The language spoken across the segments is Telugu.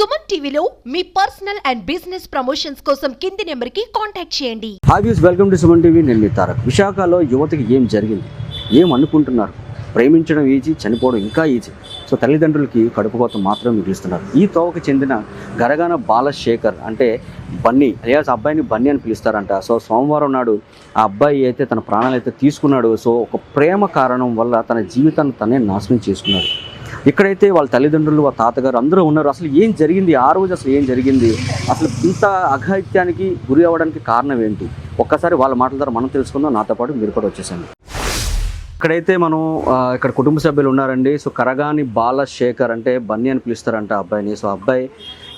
సుమన్ టీవీలో మీ పర్సనల్ అండ్ బిజినెస్ ప్రమోషన్స్ కోసం కింది నెంబర్కి కాంటాక్ట్ చేయండి. Hi views welcome to Suman TV. నేను మీ తారక్. విశాఖలో యువతకి ఏం జరిగింది? ఏం అనుకుంటున్నారు? ప్రేమించడం ఈజీ చనిపోవడం ఇంకా ఈజీ. సో తల్లిదండ్రులకి కడుపుకోత మాత్రం మిగిలిస్తున్నారు. ఈ తోవకు చెందిన గరగాన బాలశేఖర్ అంటే బన్నీ అలియాస్ అబ్బాయిని బన్నీ అని పిలుస్తారంట. సో సోమవారం నాడు ఆ అబ్బాయి అయితే తన ప్రాణాలు అయితే తీసుకున్నాడు. సో ఒక ప్రేమ కారణం వల్ల తన జీవితాన్ని తనే నాశనం చేసుకున్నాడు. ఇక్కడైతే వాళ్ళ తల్లిదండ్రులు వాళ్ళ తాతగారు అందరూ ఉన్నారు. అసలు ఏం జరిగింది? ఆ రోజు అసలు ఏం జరిగింది? అసలు ఇంత అఘాయిత్యానికి గురి అవ్వడానికి కారణం ఏంటి? ఒక్కసారి వాళ్ళ మాటల ద్వారా మనం తెలుసుకుందాం. నాతో పాటు మీరు కూడా వచ్చేసాను ఇక్కడైతే మనం ఇక్కడ కుటుంబ సభ్యులు ఉన్నారండి. సో కరగాని బాలశేఖర్ అంటే బన్నీ అని పిలుస్తారంట అబ్బాయిని. సో అబ్బాయి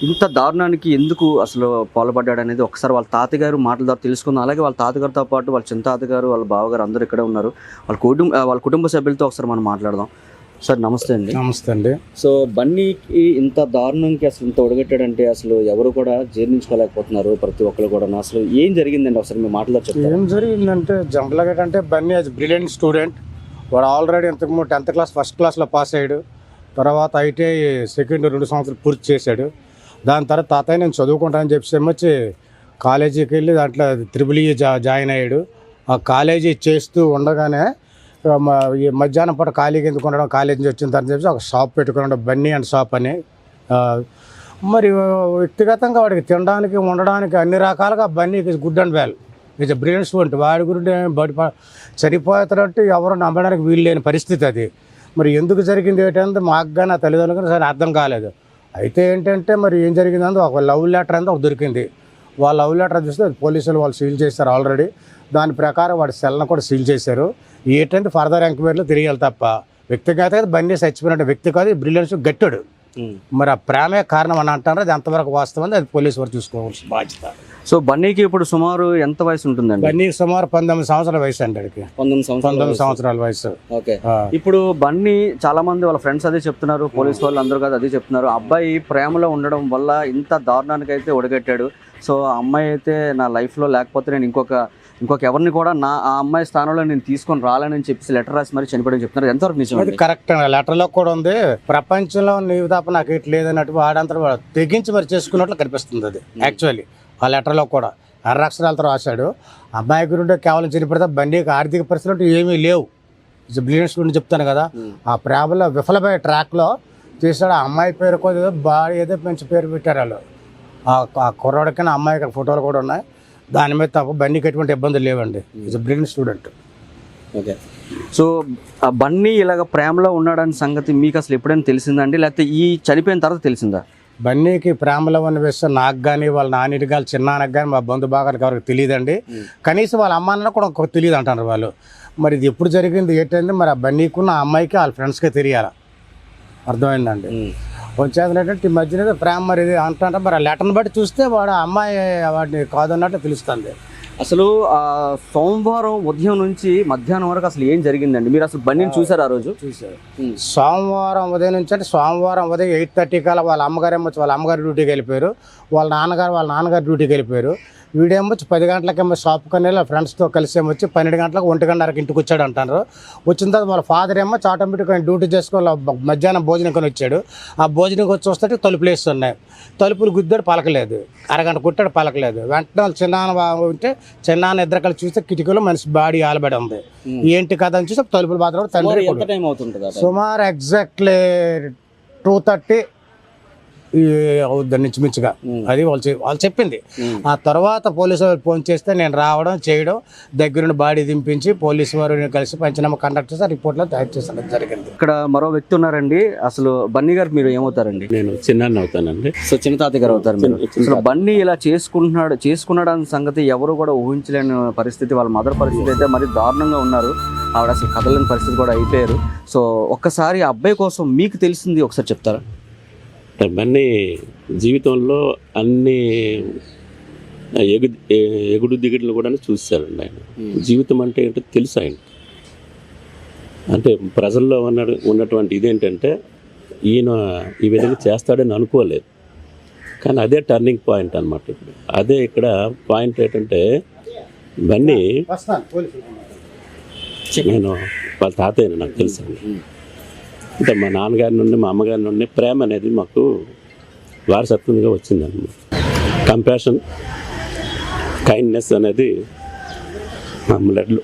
ఇంత దారుణానికి ఎందుకు అసలు పాల్పడ్డాడు అనేది ఒకసారి వాళ్ళ తాతగారు మాటల ద్వారా తెలుసుకుందాం. అలాగే వాళ్ళ తాతగారితో పాటు వాళ్ళ చిన్న తాతగారు వాళ్ళ బావగారు అందరూ ఇక్కడే ఉన్నారు. వాళ్ళ కుటుంబ వాళ్ళ కుటుంబ సభ్యులతో ఒకసారి మనం మాట్లాడదాం. సార్ నమస్తే అండి. నమస్తే అండి. సో బన్నీకి ఇంత దారుణంకి అసలు ఇంత ఒడగట్టాడంటే అసలు ఎవరు కూడా జీర్ణించుకోలేకపోతున్నారు ప్రతి ఒక్కరు కూడా అసలు ఏం జరిగిందండి? ఒకసారి మీ మాటలో చెప్తారు? ఏం జరిగిందంటే జంపలగట్ అంటే బన్నీ యాజ్ బ్రిలియంట్ స్టూడెంట్ వాడు ఆల్రెడీ ఇంతకుముందు టెన్త్ క్లాస్ ఫస్ట్ క్లాస్లో పాస్ అయ్యాడు. తర్వాత ఐటీఐ సెకండ్ రెండు సంవత్సరాలు పూర్తి చేశాడు. దాని తర్వాత తాతయ్య నేను చదువుకుంటానని చెప్పి వచ్చి కాలేజీకి వెళ్ళి దాంట్లో త్రిబుల్ ఈ జా జాయిన్ అయ్యాడు. ఆ కాలేజీ చేస్తూ ఉండగానే ఈ మధ్యాహ్నం పూట ఖాళీగా ఎందుకు ఉండడం కాలేజీ నుంచి వచ్చిన తర్వాత చెప్పి ఒక షాప్ పెట్టుకున్నాడు బన్నీ అండ్ షాప్ అని. మరి వ్యక్తిగతంగా వాడికి తినడానికి ఉండడానికి అన్ని రకాలుగా బన్నీకి good and well. It's brilliant student. వాడి గురించి బయట చనిపోతారంటే ఎవరు నమ్మడానికి వీలు లేని పరిస్థితి అది. మరి ఎందుకు జరిగింది ఏంటంటే మాకు కానీ నా తల్లిదండ్రులకు సరే అర్థం కాలేదు. అయితే ఏంటంటే మరి ఏం జరిగిందంటే ఒక లవ్ లెటర్ అంతా ఒక దొరికింది. వాళ్ళ లవ్ లెటర్ చూస్తే పోలీసులు వాళ్ళు సీల్ చేశారు ఆల్రెడీ. దాని ప్రకారం వాడి సెల్ను కూడా సీల్ చేశారు. ఏంటంటే ఫర్దర్ ఎంక్వైరీలో తిరిగాలి తప్ప వ్యక్తిగత బండి చచ్చిపోయిన వ్యక్తి కాదు బ్రిలియన్స్ గట్టాడు. మరి ఆ ప్రేమే కారణం అని అంటారు అది ఎంతవరకు వాస్తవం అది పోలీసు వారు చూసుకోవాల్సిన బాధ్యత. సో బన్నీకి ఇప్పుడు సుమారు ఎంత వయసు ఉంటుందండి? బన్నీ సుమారు పంతొమ్మిది సంవత్సరాల వయసు అండి పంతొమ్మిది సంవత్సరాలు పంతొమ్మిది సంవత్సరాల వయసు. ఓకే. ఆ, ఇప్పుడు బన్నీ చాలా మంది వాళ్ళ ఫ్రెండ్స్ అదే చెప్తున్నారు పోలీస్ వాళ్ళు అందరూ కదా అదే చెప్తున్నారు. అబ్బాయి ప్రేమలో ఉండడం వల్ల ఇంత దారుణానికి అయితే ఒడగట్టాడు. సో ఆ అమ్మాయి అయితే నా లైఫ్లో లేకపోతే నేను ఇంకొక ఇంకొక ఎవరిని కూడా నా ఆ అమ్మాయి స్థానంలో నేను తీసుకొని రాలేనని చెప్పి లెటర్ రాసి మరి చనిపోవడం చెప్తున్నారు. ఎంతవరకు నిజం అది కరెక్ట్ లెటర్లో కూడా ఉంది ప్రపంచంలో నీవు తప్ప నాకు ఇటు లేదన్నట్టు వాడంతా వాడు తెగించి మరి చేసుకున్నట్లు కనిపిస్తుంది అది యాక్చువల్లీ ఆ లెటర్లో కూడా అర్రక్షరాలతో రాశాడు. అమ్మాయి గురించి కేవలం చనిపెడితే బండికి ఆర్థిక పరిస్థితులు ఏమీ లేవు. బ్రిలియన్స్ గురించి చెప్తాను కదా. ఆ ప్రేమలో విఫలమయ్యే ట్రాక్లో చేశాడు ఆ అమ్మాయి పేరు కూడా ఏదో బాడీ ఏదో మంచి పేరు పెట్టారు వాళ్ళు. ఆ- ఆ కుర్రాడికి నా అమ్మాయి ఫోటోలు కూడా ఉన్నాయి. దాని మీద తప్ప బండికి ఎటువంటి ఇబ్బందులు లేవండి. Is brilliant student. Okay. So ఆ బన్నీ ఇలాగ ప్రేమలో ఉన్నాడని సంగతి మీకు అసలు ఎప్పుడైనా తెలిసిందండి లేకపోతే ఈ చనిపోయిన తర్వాత తెలిసిందా? బన్నీకి ప్రేమలో ఉన్న విషయం నాకు కానీ వాళ్ళ నాన్నకి కానీ చిన్నాన్నకి కానీ మా బంధు భాగానికి ఎవరికి తెలియదండి. కనీసం వాళ్ళ అమ్మ నాన్న కూడా తెలియదు అంటారు వాళ్ళు. మరి ఇది ఎప్పుడు జరిగింది ఏంటంటే మరి ఆ బన్నీకున్న ఆ అమ్మాయికి వాళ్ళ ఫ్రెండ్స్కే తెలియాలి. అర్థమైందండి? వచ్చేది ఏంటంటే ఈ మధ్యన ప్రేమ మరి ఇది అంటుంటే మరి ఆ లెటర్ని బట్టి చూస్తే వాడు అమ్మాయి వాడిని కాదన్నట్లు తెలుస్తుంది. అసలు ఆ సోమవారం ఉదయం నుంచి మధ్యాహ్నం వరకు అసలు ఏం జరిగిందండి? మీరు అసలు బన్నీని చూసారు ఆ రోజు? చూశారు. సోమవారం ఉదయం నుంచి అంటే సోమవారం ఉదయం ఎయిట్ థర్టీ కల్లా వాళ్ళ అమ్మగారు ఏమో వచ్చి వాళ్ళ అమ్మగారు డ్యూటీకి వెళ్ళిపోయారు. వాళ్ళ నాన్నగారు వాళ్ళ నాన్నగారు డ్యూటీకి వెళ్ళిపోయారు. వీడేమో వచ్చి పది గంటలకేమో షాప్ కన్నా వెళ్ళి ఫ్రెండ్స్తో కలిసి ఏమో వచ్చి పన్నెండు గంటలకు ఒంటి గంటలకు ఇంటికి వచ్చాడు అంటారు వచ్చిన తర్వాత వాళ్ళ ఫాదర్ ఏమో ఆటోమేటిక్గా డ్యూటీ చేసుకోవాలి మధ్యాహ్నం భోజనం కొని వచ్చాడు ఆ భోజనం వచ్చి వస్తే తలుపులు వేస్తున్నాయి. తలుపులు గుద్దాడు పలకలేదు. అరగంట కుట్టాడు పలకలేదు. వెంటనే వాళ్ళ చిన్నాన్న ఉంటే చిన్నాన్న ఇద్దరు కలిసి చూస్తే కిటికీలో మనిషి బాడీ ఆలబడి ఉంది. ఏంటి కదా అని చూస్తే తలుపులు మాత్రం తండ్రి? సుమారు ఎగ్జాక్ట్లీ టూ థర్టీ మించుగా. అది వాళ్ళు వాళ్ళు చెప్పింది. ఆ తర్వాత పోలీసు వారు ఫోన్ చేస్తే నేను రావడం చేయడం దగ్గరుండి బాడీ దింపించి పోలీసు వారు కలిసి పంచనామా కండక్ట్ చేసి రిపోర్ట్లో తయారు చేసడం జరిగింది. ఇక్కడ మరో వ్యక్తి ఉన్నారండి. అసలు బన్నీ గారు మీరు ఏమవుతారండి? నేను చిన్నాన్ని అవుతానండి. సో చిన్న తాతయ్య గారు అవుతారు మీరు. అసలు బన్నీ ఇలా చేసుకుంటున్నాడు చేసుకున్నాడు అన్న సంగతి ఎవరు కూడా ఊహించలేని పరిస్థితి వాళ్ళ మదర్ పరిస్థితి అయితే మరి దారుణంగా ఉన్నారు. ఆవిడ అసలు కదలేని పరిస్థితి కూడా అయిపోయారు. సో ఒక్కసారి ఆ అబ్బాయి కోసం మీకు తెలిసింది ఒకసారి చెప్తారా? ఇవన్నీ జీవితంలో అన్ని ఎగు ఎగుడు దిగుడులు కూడా చూశారండి ఆయన. జీవితం అంటే ఏంటో తెలుసు ఆయన. అంటే ప్రజల్లో ఉన్న ఉన్నటువంటి ఇదేంటంటే ఈయన ఈ విధంగా చేస్తాడని అనుకోలేదు. కానీ అదే టర్నింగ్ పాయింట్ అన్నమాట ఇప్పుడు. అదే ఇక్కడ పాయింట్ ఏంటంటే ఇవన్నీ నేను వాళ్ళ తాతయ్య నాకు తెలుసు అంటే మా నాన్నగారి నుండి మా అమ్మగారి నుండి ప్రేమ అనేది మాకు వారసత్వంగా వచ్చిందన్నమాట. కంపాషన్ కైండ్నెస్ అనేది మా అమ్మలడ్లు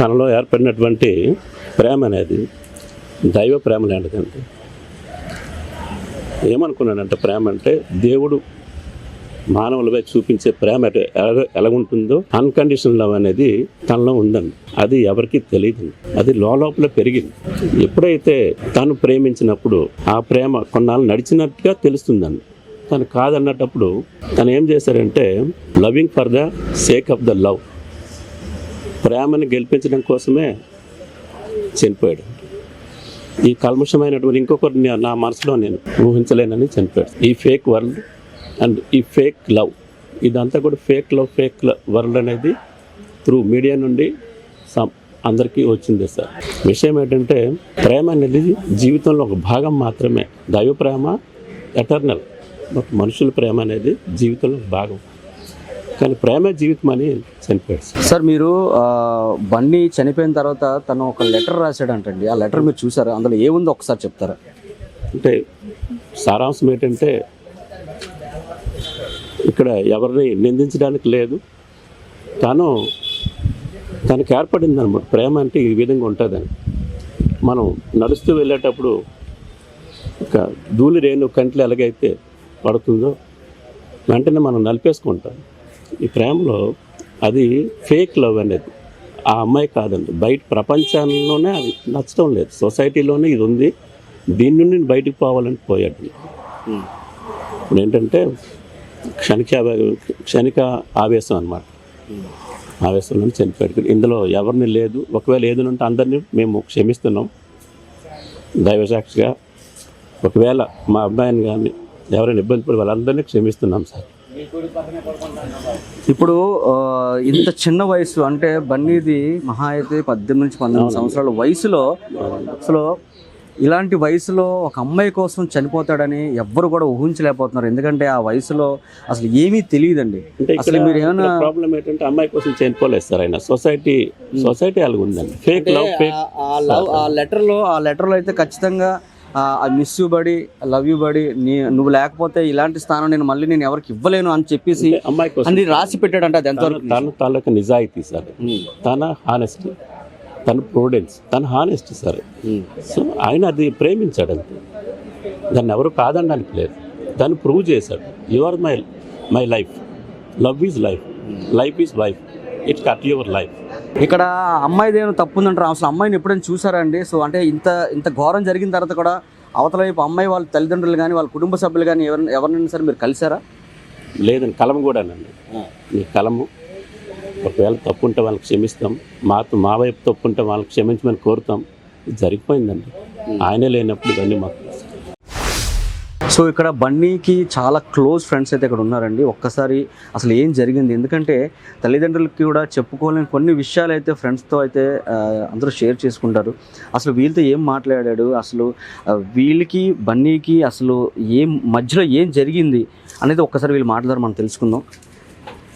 తనలో ఏర్పడినటువంటి ప్రేమ అనేది దైవ ప్రేమ లాంటిదండి. ఏమనుకున్నానంటే ప్రేమ అంటే దేవుడు మానవులపై చూపించే ప్రేమ ఎలా ఎలాగ ఎలాగుంటుందో అన్కండిషనల్ లవ్ అనేది తనలో ఉందండి. అది ఎవరికి తెలియదు అది లోపల పెరిగింది. ఎప్పుడైతే తను ప్రేమించినప్పుడు ఆ ప్రేమ కొన్నాళ్ళు నడిచినట్టుగా తెలుస్తుందండి. తను కాదన్నటప్పుడు తను ఏం చేశారంటే loving for the sake of the love ప్రేమని గెలిపించడం కోసమే చనిపోయాడు. ఈ కల్మషమైనటువంటి ఇంకొకరిని నా మనసులో నేను ఊహించలేనని చనిపోయాడు. ఈ ఫేక్ వరల్డ్ అండ్ ఈ ఫేక్ లవ్ ఇదంతా కూడా ఫేక్ లవ్ ఫేక్ వరల్డ్ అనేది త్రూ మీడియా నుండి సమ్ అందరికీ వచ్చింది సార్. విషయం ఏంటంటే ప్రేమ అనేది జీవితంలో ఒక భాగం మాత్రమే. దైవ ప్రేమ ఎటర్నల్. బట్ మనుషుల ప్రేమ అనేది జీవితంలో ఒక భాగం. కానీ ప్రేమ జీవితం అని చనిపోయాడు సార్. సార్ మీరు బన్నీ చనిపోయిన తర్వాత తను ఒక లెటర్ రాశాడంటండి. ఆ లెటర్ మీరు చూసారా? అందులో ఏముందో ఒకసారి చెప్తారా? అంటే సారాంశం ఏంటంటే ఇక్కడ ఎవరిని నిందించడానికి లేదు. తను తనకు ఏర్పడింది అనమాట ప్రేమ అంటే ఈ విధంగా ఉంటుందని. మనం నడుస్తూ వెళ్ళేటప్పుడు ఒక ధూళి రేణు కంట్లో ఎలాగైతే పడుతుందో వెంటనే మనం నలిపేసుకుంటాం. ఈ ప్రేమలో అది ఫేక్ లవ్ అనేది. ఆ అమ్మాయి కాదండి బయట ప్రపంచంలోనే అది నచ్చడం లేదు. సొసైటీలోనే ఇది ఉంది. దీని నుండి నేను బయటికి పోవాలని పోయాడు. ఇప్పుడు ఏంటంటే క్షణిక క్షణిక ఆవేశం అన్నమాట. ఆవేశంలో చనిపోయాడు. ఇందులో ఎవరిని లేదు. ఒకవేళ ఏదైనా ఉంటే అందరినీ మేము క్షమిస్తున్నాం. దైవసాక్షిగా ఒకవేళ మా అబ్బాయిని కానీ ఎవరైనా ఇబ్బంది పడి వాళ్ళందరినీ క్షమిస్తున్నాం సార్. ఇప్పుడు ఇంత చిన్న వయసు అంటే బన్నీది మహా అయితే పద్దెనిమిది నుంచి పంతొమ్మిది సంవత్సరాల వయసులో అసలు ఇలాంటి వయసులో ఒక అమ్మాయి కోసం చనిపోతాడని ఎవ్వరు కూడా ఊహించలేకపోతున్నారు. ఎందుకంటే ఆ వయసులో అసలు ఏమీ తెలియదండి. అసలు మీరు ఏమైనా ప్రాబ్లం ఏంటంటే అమ్మాయి కోసం చనిపోలేదు సార్ ఆయన. సొసైటీ సొసైటీ అలాగ ఉందండి. ఫేక్ లవ్ ఫేక్ లవ్ ఆ లెటర్లో ఆ లెటర్లో అయితే ఖచ్చితంగా miss you buddy love you buddy నీ నువ్వు లేకపోతే ఇలాంటి స్థానం నేను మళ్ళీ నేను ఎవరికి ఇవ్వలేను అని చెప్పేసి అమ్మాయి కోసం రాసి పెట్టాడంట అది ఎంతవరకు తన తాలూకా నిజాయితీ సార్. తన హానెస్టీ తన ప్రోడెన్స్ తన హానెస్టీ సార్. సో ఆయన అది ప్రేమించాడు అంతే దాన్ని ఎవరు కాదనడానికి లేదు. దాన్ని ప్రూవ్ చేశాడు. You are my my life love is life life is life it cut your life ఇక్కడ అమ్మాయిది ఏమైనా తప్పు ఉందంటారు? అసలు అమ్మాయిని ఎప్పుడైనా చూసారా అండి? సో అంటే ఇంత ఇంత ఘోరం జరిగిన తర్వాత కూడా అవతల వైపు అమ్మాయి వాళ్ళ తల్లిదండ్రులు కానీ వాళ్ళ కుటుంబ సభ్యులు కానీ ఎవరైనా ఎవరినైనా సరే మీరు కలిసారా లేదని కలం కూడానండి. మీ కలము ఒకవేళ తప్పు ఉంటే వాళ్ళకి క్షమిస్తాం. మా మా వైపు తప్పు ఉంటే వాళ్ళకి క్షమించమని కోరుతాం. ఇది జరిగిపోయిందండి. ఆయనే లేనప్పుడు ఇవన్నీ మాకు సో ఇక్కడ బన్నీకి చాలా క్లోజ్ ఫ్రెండ్స్ అయితే ఇక్కడ ఉన్నారండి. ఒక్కసారి అసలు ఏం జరిగింది? ఎందుకంటే తల్లిదండ్రులకి కూడా చెప్పుకోలేని కొన్ని విషయాలు అయితే ఫ్రెండ్స్తో అయితే అందరూ షేర్ చేసుకుంటారు. అసలు వీళ్ళతో ఏం మాట్లాడాడు? అసలు వీళ్ళకి బన్నీకి అసలు ఏం మధ్యలో ఏం జరిగింది? అనేది ఒక్కసారి వీళ్ళు మాట్లాడారు మనం తెలుసుకుందాం.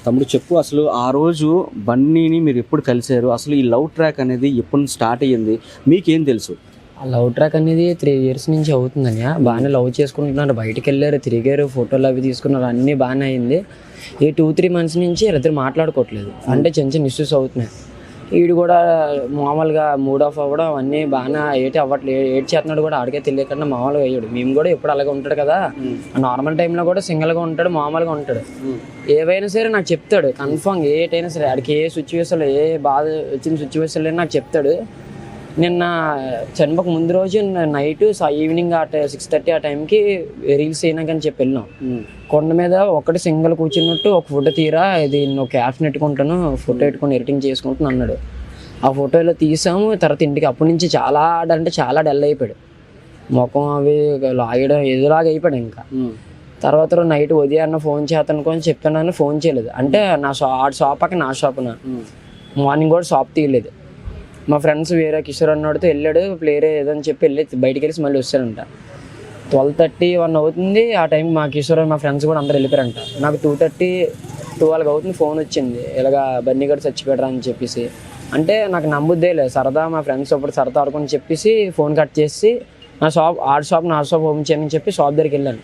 తమ్ముడు చెప్పు అసలు ఆ రోజు బన్నీని మీరు ఎప్పుడు కలిశారు? అసలు ఈ లవ్ ట్రాక్ అనేది ఎప్పుడు స్టార్ట్ అయ్యింది? మీకేం తెలుసు? ఆ లవ్ ట్రాక్ అనేది త్రీ ఇయర్స్ నుంచి అవుతుందని బాగానే లవ్ చేసుకుంటున్నారు. బయటికి వెళ్ళారు తిరిగారు ఫోటోలు అవి తీసుకున్నారు. అన్నీ బాగానే అయింది. ఈ టూ త్రీ మంత్స్ నుంచి ఇద్దరు మాట్లాడుకోవట్లేదు. అంటే చిన్న చిన్న ఇష్యూస్ అవుతున్నాయి. వీడు కూడా మామూలుగా మూడ్ ఆఫ్ అవ్వడం అవన్నీ బాగానే ఏటి అవ్వట్లేదు ఏటి చేస్తున్నాడు కూడా ఆడికే తెలియకుండా మామూలుగా అయ్యాడు. మేము కూడా ఎప్పుడు అలాగే ఉంటాడు కదా. నార్మల్ టైంలో కూడా సింగిల్గా ఉంటాడు మామూలుగా ఉంటాడు. ఏవైనా సరే నాకు చెప్తాడు కన్ఫామ్ ఏటైనా సరే. ఆడికి ఏ సిచ్యువేషన్లో ఏ బాధ వచ్చిన సిచ్యువేషన్లో నాకు చెప్తాడు. నిన్న చనిపోక ముందు రోజు నైట్ ఈవినింగ్ ఆ సిక్స్ థర్టీ ఆ టైంకి రీల్స్ అయినాకని చెప్పి వెళ్ళినాం. కొండ మీద ఒకటి సింగిల్ కూర్చున్నట్టు ఒక ఫోటో తీరా ఇది నేను క్యాప్షన్ పెట్టుకుంటాను ఫోటో పెట్టుకొని ఎడిటింగ్ చేసుకుంటాను అన్నాడు. ఆ ఫోటోలో తీసాము తర్వాత ఇంటికి అప్పటి నుంచి చాలా అంటే చాలా డల్ అయిపోయాడు. ముఖం అవి లాగడం ఏదోలాగా అయిపోయాడు ఇంకా. తర్వాత నైట్ ఉదయాన్న ఫోన్ చేస్తాను కొని చెప్పానని ఫోన్ చేయలేదు. అంటే నా షా ఆ షాప్ పక్కన నా షాప్న మార్నింగ్ కూడా షాప్ తీయలేదు. మా ఫ్రెండ్స్ వేరే కిషోర్ అన్నోడితో వెళ్ళాడు ప్లేయర్ ఏదని చెప్పి వెళ్ళి బయటికి వెళ్ళి మళ్ళీ వచ్చారంట ట్వెల్వ్ థర్టీ వన్ అవుతుంది ఆ టైం మా కిషోర్ మా ఫ్రెండ్స్ కూడా అందరు వెళ్ళిపోయారంట. నాకు టూ థర్టీ ట్వెల్వ్ అవుతుంది ఫోన్ వచ్చింది. ఇలాగా బన్నీ గడు చచ్చిపోయాడు అని చెప్పేసి. అంటే నాకు నమ్ముద్దే లేదు. సరదా మా ఫ్రెండ్స్ ఒకటి సరదా ఆడుకొని చెప్పేసి ఫోన్ కట్ చేసి నా షాప్ ఆడ షాప్ నా షాప్ ఓపెన్ చేయమని చెప్పి షాప్ దగ్గరికి వెళ్ళాను.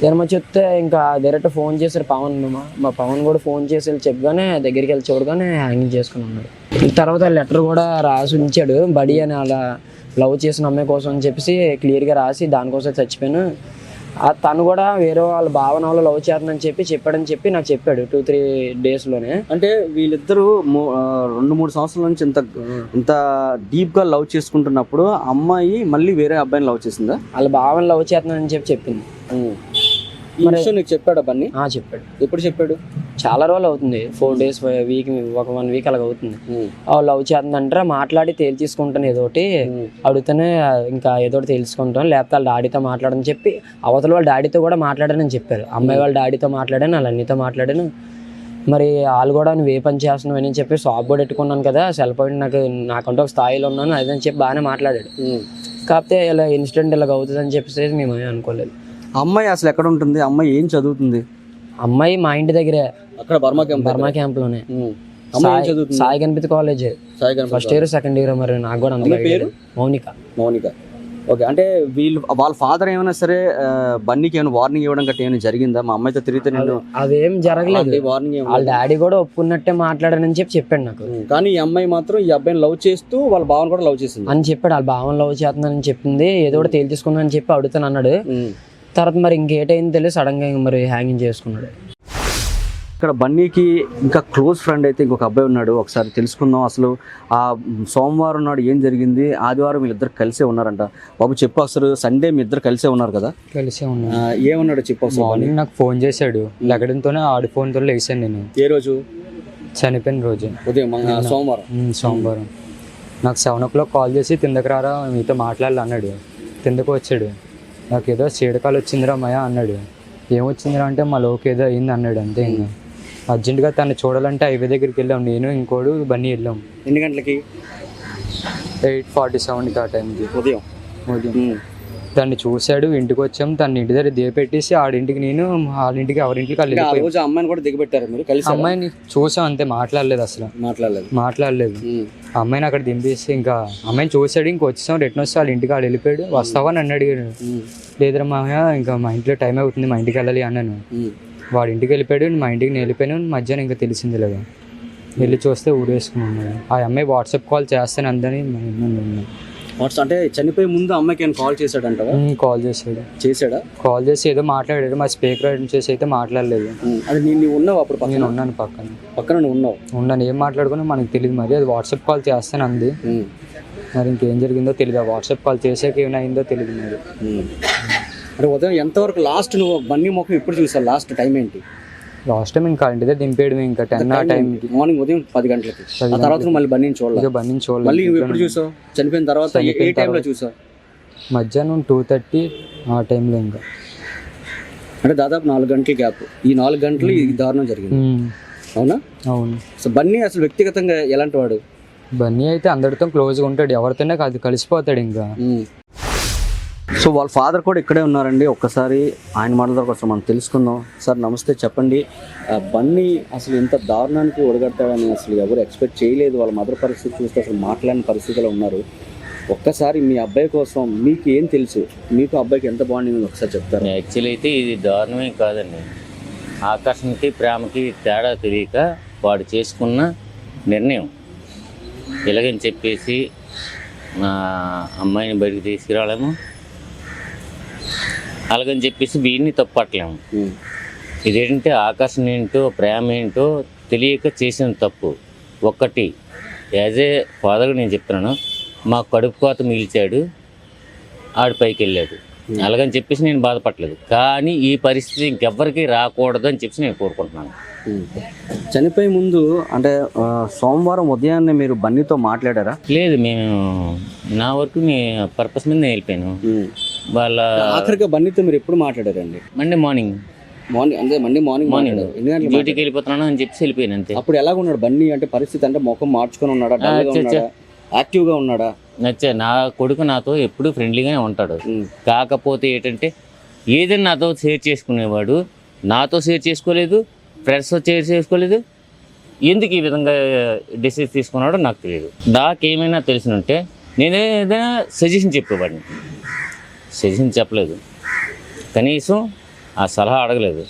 తినమ చెప్తే ఇంకా డైరెక్ట్ ఫోన్ చేశారు పవన్ మా పవన్ కూడా ఫోన్ చేసి వెళ్ళి చెప్పగానే దగ్గరికి వెళ్ళి చూడగానే హ్యాంగింగ్ చేసుకుని ఉన్నాడు తర్వాత లెటర్ కూడా రాసి ఉంచాడు. బడి అని అలా లవ్ చేసిన అమ్మాయి కోసం అని చెప్పేసి క్లియర్గా రాసి దానికోసం చచ్చిపోయాను. ఆ తను కూడా వేరే వాళ్ళ భావనలో లవ్ చేస్తుందని చెప్పి చెప్పాడని చెప్పి నాకు చెప్పాడు టూ త్రీ డేస్లోనే అంటే వీళ్ళిద్దరూ రెండు మూడు సంవత్సరాల నుంచి ఇంత ఇంత డీప్గా లవ్ చేసుకుంటున్నప్పుడు అమ్మాయి మళ్ళీ వేరే అబ్బాయిని లవ్ చేసిందా? వాళ్ళ భావన లవ్ చేస్తున్నానని చెప్పి చెప్పింది. ఈ విషయం నీకు చెప్పాడా ఆ చెప్పాడు. ఎప్పుడు చెప్పాడు? చాలా రోజులు అవుతుంది. ఫోర్ డేస్ వీక్ ఒక వన్ వీక్ అలాగ అవుతుంది. ఆ లవ్ చేస్తుందంటారా మాట్లాడి తేల్చేసుకుంటాను ఏదో ఒకటి. అడిగితేనే ఇంకా ఏదో తెలుసుకుంటాను లేకపోతే వాళ్ళ డాడీతో మాట్లాడని చెప్పి అవతల వాళ్ళ డాడీతో కూడా మాట్లాడానని చెప్పారు. అమ్మాయి వాళ్ళ డాడీతో మాట్లాడాను వాళ్ళ అన్నితో మాట్లాడాను. మరి వాళ్ళు కూడా నువ్వు ఏ పని చేస్తున్నావు అని చెప్పి షాప్ కూడా పెట్టుకున్నాను కదా సెల్ పాయింట్ నాకు నాకంటూ ఒక స్థాయిలో ఉన్నాను అదని చెప్పి బాగానే మాట్లాడాడు. కాకపోతే ఇలా ఇన్సిడెంట్ ఇలాగ అవుతుంది అని చెప్పేసి మేము అనుకోలేదు. అమ్మాయి అసలు ఎక్కడ ఉంటుంది? అమ్మాయి ఏం చదువుతుంది? అమ్మాయి మా ఇంటి దగ్గరే. అక్కడ బర్మా క్యాంప్ బర్మా క్యాంప్లోనే అమ్మాయి ఏం Sai- Ganapathi college Sai first year second year మరి నాకు కూడా అంత idea పేరు? మౌనిక. మౌనిక. ఓకే అంటే వీళ్ళు వాళ్ళ ఫాదర్ ఏమైనా సరే బన్నీకి ఏమైనా వార్నింగ్ ఇవ్వడం గట్రా ఏమైనా జరిగిందా? మా అమ్మాయితో తిరిగితే నేను అదేం జరగలేదు. వార్నింగ్ వాళ్ళ డాడీ కూడా ఒప్పుకున్నట్టే మాట్లాడానని చెప్పి చెప్పాడు నాకు. కానీ ఈ అమ్మాయి మాత్రం ఈ అబ్బాయిని లవ్ చేస్తూ వాళ్ళ భావన కూడా లవ్ చేసింది. అని చెప్పాడు వాళ్ళ భావం లవ్ చేస్తున్నానని చెప్పింది. ఏదో ఒకటి తేల్చేసుకున్నానని చెప్పి అడుగుతాను అన్నాడు. తర్వాత మరి ఇంకేటైంది తెలియదు. సడన్గా మరి హ్యాంగింగ్ చేసుకున్నాడు. ఇక్కడ బన్నీకి ఇంకా క్లోజ్ ఫ్రెండ్ అయితే ఇంకొక అబ్బాయి ఉన్నాడు. ఒకసారి తెలుసుకుందాం. అసలు ఆ సోమవారం నాడు ఏం జరిగింది? ఆదివారం వీళ్ళిద్దరు కలిసే ఉన్నారంట. బాబు చెప్పు అసలు సండే మీ ఇద్దరు కలిసే ఉన్నారు కదా? కలిసే ఉన్నాం ఏమన్నాడు చెప్పు అసలు నాకు ఫోన్ చేశాడు. లెగడంతోనే ఆడి ఫోన్తో లేచాను నేను. ఏ రోజు? చనిపోయిన రోజు. ఉదయం సోమవారం. సోమవారం. నాకు సెవెన్ ఓ క్లాక్ కాల్ చేసి కిందకి రారా మీతో మాట్లాడాలి అన్నాడు. కిందకు వచ్చాడు. నాకు ఏదో చీడకాలు వచ్చిందిరా మయ అన్నాడు. ఏమొచ్చిందిరా అంటే మా లోకి ఏదో అయింది అన్నాడు అంతే ఇంకా. అర్జెంటుగా తను చూడాలంటే హైవే దగ్గరికి వెళ్ళాం. నేను ఇంకోడు బన్నీ వెళ్ళాం. ఎన్ని గంటలకి? ఎయిట్ ఫార్టీ సెవెన్కి ఆ టైంకి. ఉదయం. ఉదయం. దాన్ని చూశాడు ఇంటికి వచ్చాం. తన ఇంటి దగ్గర దిగ పెట్టేసి ఆడింటికి నేను వాళ్ళింటికి ఎవరింటికి వాళ్ళు ఇంకా ఆ వెళ్ళిపోయాం రోజు ఆ అమ్మాయిని కూడా దిగబెట్టారు మీరు? కలిసి అమ్మాయిని చూసాం అంతే మాట్లాడలేదు అసలు. మాట్లాడలేదు. మాట్లాడలేదు. ఆ అమ్మాయిని అక్కడ దింపేసి ఇంకా అమ్మాయిని చూసాడు ఇంక వచ్చాం రిటర్న్ వస్తే వాళ్ళ ఇంటికి వాళ్ళు వెళ్ళిపోయాడు. వస్తావా అని అడిగాడు. లేదురా మామయ్య ఇంకా మా ఇంట్లో టైం అవుతుంది మా ఇంటికి వెళ్ళాలి అన్నాను. వాడి ఇంటికి వెళ్ళిపోయాడు మా ఇంటికి నేను వెళ్ళిపోయాను మధ్యాహ్నం ఇంకా తెలిసింది లేదా. వెళ్ళి చూస్తే ఊరేసుకుని ఉన్నాడు ఆ అమ్మాయి వాట్సాప్ కాల్ చేస్తాను అందని వాట్స్ అంటే చనిపోయే ముందు అమ్మాయికి ఏమైనా కాల్ చేశాడంటవా? కాల్ చేశాడు. చేశాడా? కాల్ చేసి ఏదో మాట్లాడాడు. మా స్పీకర్ చేసి అయితే మాట్లాడలేదు. అది నేను నువ్వు ఉన్నావు అప్పుడు నేను ఉన్నాను పక్కన. పక్కన నువ్వు ఉన్నావు? ఉన్నాను. ఏం మాట్లాడుకున్నా మనకు తెలియదు మరి. అది వాట్సాప్ కాల్ చేస్తాను అంది. మరి ఇంకేం జరిగిందో తెలియదు వాట్సాప్ కాల్ చేసాక ఏమైనా అయిందో తెలియదు మరి. అంటే ఉదయం ఎంతవరకు లాస్ట్ నువ్వు బన్నీ ముఖం ఎప్పుడు చూసావు? లాస్ట్ టైం ఏంటి? లాస్ట్ టైం ఇంకా ఇంటి దగ్గర దింపేయడం ఇంకా టెన్ ఆ టైంకి మార్నింగ్ ఉదయం పది గంటలకి. ఆ తర్వాత మళ్ళీ బన్నీని చూడాలి? బండి నుంచి మళ్ళీ ఎప్పుడు చూసావు? చనిపోయిన తర్వాత ఏ- టైంలో. చూసావు? మధ్యాహ్నం టూ థర్టీ ఆ టైంలో ఇంకా. అంటే దాదాపు నాలుగు గంటల గ్యాప్ ఈ నాలుగు గంటలు ఈ దారుణం జరిగింది. అవునా? అవును. సో బన్నీ అసలు వ్యక్తిగతంగా ఎలాంటి వాడు? బన్నీ అయితే అందరితో క్లోజ్గా ఉంటాడు. ఎవరితోనే కాదు కలిసిపోతాడు ఇంకా. సో వాళ్ళ ఫాదర్ కూడా ఇక్కడే ఉన్నారండి. ఒక్కసారి ఆయన మాటల ద్వారా కోసం మనం తెలుసుకుందాం. సార్ నమస్తే చెప్పండి. బన్నీ అసలు ఇంత దారుణానికి ఒడగడతాడని అసలు ఎవరు ఎక్స్పెక్ట్ చేయలేదు. వాళ్ళ మదర్ పరిస్థితి చూస్తే అసలు మాట్లాడిన పరిస్థితిలో ఉన్నారు. ఒక్కసారి మీ అబ్బాయి కోసం మీకు ఏం తెలుసు? మీకు అబ్బాయికి ఎంత బాగుండింది ఒకసారి చెప్తారు? యాక్చువల్లీ అయితే ఇది దారుణమే కాదండి. ఆకర్షణకి ప్రేమకి తేడా తెలియక వాడు చేసుకున్న నిర్ణయం. ఇలాగని చెప్పేసి అమ్మాయిని బయటికి తీసుకురాలేము. అలాగని చెప్పేసి వీడిని తప్పట్లేము ఇదేంటంటే ఆకర్షణ ఏంటో ప్రేమ ఏంటో తెలియక చేసిన తప్పు ఒక్కటి. యాజ్ ఏ ఫాదర్గా నేను చెప్తున్నాను మా కడుపు కోత మిగిల్చాడు ఆడు పైకి వెళ్ళాడు అలాగని చెప్పేసి నేను బాధపడలేదు. కానీ ఈ పరిస్థితి ఇంకెవ్వరికి రాకూడదు అని చెప్పేసి నేను కోరుకుంటున్నాను. చనిపోయే ముందు అంటే సోమవారం ఉదయాన్నే మీరు బన్నీతో మాట్లాడారా? లేదు మేము నా వరకు నీ పర్పస్ మీద నేను వెళ్ళిపోయాను. వాళ్ళ ఆఖరిగా బన్నీతో మీరు ఎప్పుడు మాట్లాడారండి? మండే మార్నింగ్ మార్నింగ్ అంటే మండే మార్నింగ్ మార్నింగ్ గంటలకు డ్యూటీకి వెళ్ళిపోతున్నాను అని చెప్పేసి వెళ్ళిపోయాను అంతే. అప్పుడు ఎలాగ ఉన్నాడు బన్నీ? అంటే పరిస్థితి అంటే ముఖం మార్చుకొని ఉన్నాడా డల్గా చచ్చా. ఉన్నాడా? యాక్టివ్గా ఉన్నాడా? నచ్చే నా కొడుకు నాతో ఎప్పుడు ఫ్రెండ్లీగానే ఉంటాడు. కాకపోతే ఏంటంటే ఏదైనా నాతో షేర్ చేసుకునేవాడు నాతో షేర్ చేసుకోలేదు ఫ్రెండ్స్తో షేర్ చేసుకోలేదు ఎందుకు ఈ విధంగా డిసీజ్ తీసుకున్నాడో నాకు తెలియదు నాకు ఏమైనా తెలిసి ఉంటే నేను ఏదైనా సజెషన్ చెప్పేవాడిని. సజెషన్ చెప్పలేదు. కనీసం ఆ సలహా అడగలేదు.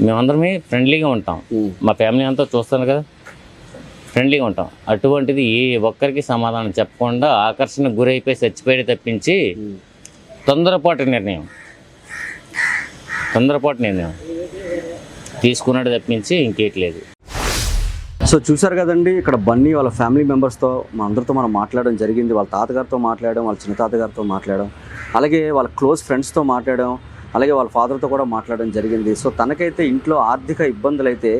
మేమందరమే ఫ్రెండ్లీగా ఉంటాం. మా ఫ్యామిలీ అంతా చూస్తాను కదా. ఫ్రెండ్లీగా ఉంటాం. అటువంటిది ఏ ఒక్కరికి సమాధానం చెప్పకుండా ఆకర్షణకు గురైపోయి చచ్చిపోయి తప్పించి తొందరపాటు నిర్ణయం. తొందరపాటు నిర్ణయం. తీసుకున్నాడు తప్పించి ఇంకేట్లేదు సో చూసారు కదండి ఇక్కడ బన్నీ వాళ్ళ ఫ్యామిలీ మెంబర్స్తో మా అందరితో మనం మాట్లాడడం జరిగింది. వాళ్ళ తాతగారితో మాట్లాడడం వాళ్ళ చిన్న తాతగారితో మాట్లాడడం అలాగే వాళ్ళ క్లోజ్ ఫ్రెండ్స్తో మాట్లాడడం అలాగే వాళ్ళ ఫాదర్తో కూడా మాట్లాడడం జరిగింది. సో తనకైతే ఇంట్లో ఆర్థిక ఇబ్బందులు అయితే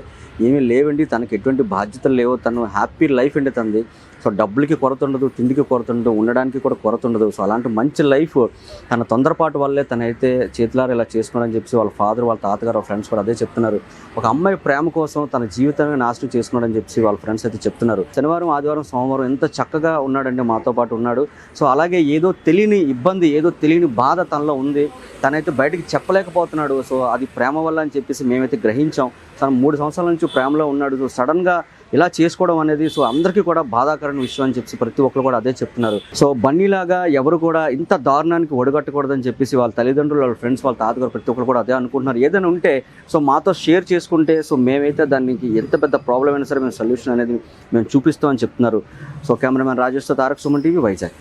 ఏమీ లేవండి తనకి ఎటువంటి బాధ్యతలు లేవు. తను హ్యాపీ లైఫ్ అండి తనది. సో డబ్బులకి కొరత ఉండదు తిండికి కొరత ఉండదు ఉండడానికి కూడా కొరత ఉండదు. సో అలాంటి మంచి లైఫ్ తన తొందరపాటు వల్లే తనైతే చేతులారు ఇలా చేసుకున్నాడని చెప్పి వాళ్ళ ఫాదర్ వాళ్ళ తాతగారు వాళ్ళ ఫ్రెండ్స్ కూడా అదే చెప్తున్నారు. ఒక అమ్మాయి ప్రేమ కోసం తన జీవితాన్ని నాశనం చేసుకున్నాడని చెప్పి వాళ్ళ ఫ్రెండ్స్ అయితే చెప్తున్నారు. శనివారం ఆదివారం సోమవారం ఎంత చక్కగా ఉన్నాడండి మాతో పాటు ఉన్నాడు. సో అలాగే ఏదో తెలియని ఇబ్బంది ఏదో తెలియని బాధ తనలో ఉంది. తనైతే బయటికి చెప్పలేకపోతున్నాడు. సో అది ప్రేమ వల్ల అని చెప్పేసి మేమైతే గ్రహించాం. తను మూడు సంవత్సరాల నుంచి ప్రేమలో ఉన్నాడు. సో సడన్గా ఇలా చేసుకోవడం అనేది సో అందరికీ కూడా బాధాకరమైన విషయం అని చెప్పి ప్రతి ఒక్కరు కూడా అదే చెప్తున్నారు. సో బన్నీలాగా ఎవరు కూడా ఇంత దారుణానికి ఒడగట్టకూడదని చెప్పేసి వాళ్ళ తల్లిదండ్రులు వాళ్ళ ఫ్రెండ్స్ వాళ్ళ తాతగారు ప్రతి ఒక్కరు కూడా అదే అనుకుంటున్నారు. ఏదైనా ఉంటే సో మాతో షేర్ చేసుకుంటే సో మేమైతే దానికి ఎంత పెద్ద ప్రాబ్లం అయినా సరే మేము సొల్యూషన్ అనేది మేము చూపిస్తామని చెప్తున్నారు. సో కెమెరామెన్ రాజేష్తో తారక్ సుమన్ టీవీ వైజాగ్.